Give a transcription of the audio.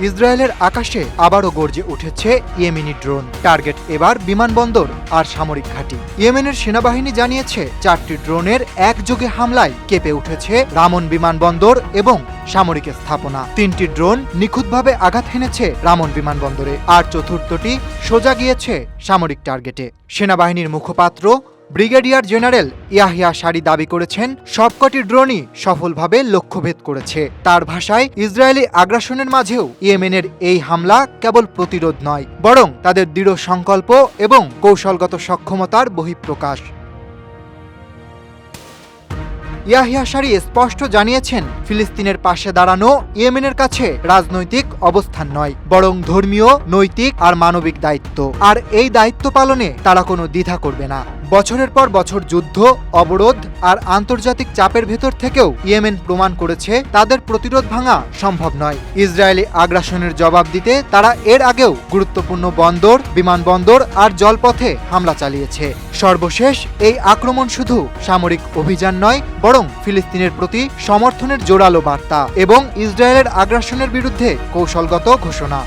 ইসরায়েলের আকাশে আবারও গর্জে উঠেছে ইয়েমেনি ড্রোন। টার্গেট এবার বিমানবন্দর আর সামরিক ঘাঁটি। ইয়েমেনের সেনাবাহিনী জানিয়েছে, চারটি ড্রোনের একযোগে হামলায় কেঁপে উঠেছে রামন বিমানবন্দর এবং সামরিক স্থাপনা। তিনটি ড্রোন নিখুঁতভাবে আঘাত হেনেছে রামন বিমানবন্দরে, আর চতুর্থটি সোজা গিয়েছে সামরিক টার্গেটে। সেনাবাহিনীর মুখপাত্র ব্রিগেডিয়ার জেনারেল ইয়াহিয়া সারি দাবি করেছেন, সবকটি ড্রোনই সফলভাবে লক্ষ্যভেদ করেছে। তার ভাষায়, ইসরায়েলি আগ্রাসনের মাঝেও ইয়েমেনের এই হামলা কেবল প্রতিরোধ নয়, বরং তাদের দৃঢ় সংকল্প এবং কৌশলগত সক্ষমতার বহিঃপ্রকাশ। ইয়াহিয়া সারি স্পষ্ট জানিয়েছেন, ফিলিস্তিনের পাশে দাঁড়ানো ইয়েমেনের কাছে রাজনৈতিক অবস্থান নয়, বরং ধর্মীয়, নৈতিক আর মানবিক দায়িত্ব। আর এই দায়িত্ব পালনে তারা কোনো দ্বিধা করবে না। বছরের পর বছর যুদ্ধ, অবরোধ আর আন্তর্জাতিক চাপের ভেতর থেকেও ইয়েমেন প্রমাণ করেছে তাদের প্রতিরোধ ভাঙা সম্ভব নয়। ইসরায়েলি আগ্রাসনের জবাব দিতে তারা এর আগেও গুরুত্বপূর্ণ বন্দর, বিমানবন্দর আর জলপথে হামলা চালিয়েছে। সর্বশেষ, এই আক্রমণ শুধু সামরিক অভিযান নয়, বরং ফিলিস্তিনের প্রতি সমর্থনের জোরালো বার্তা এবং ইসরায়েলের আগ্রাসনের বিরুদ্ধে কৌশলগত ঘোষণা।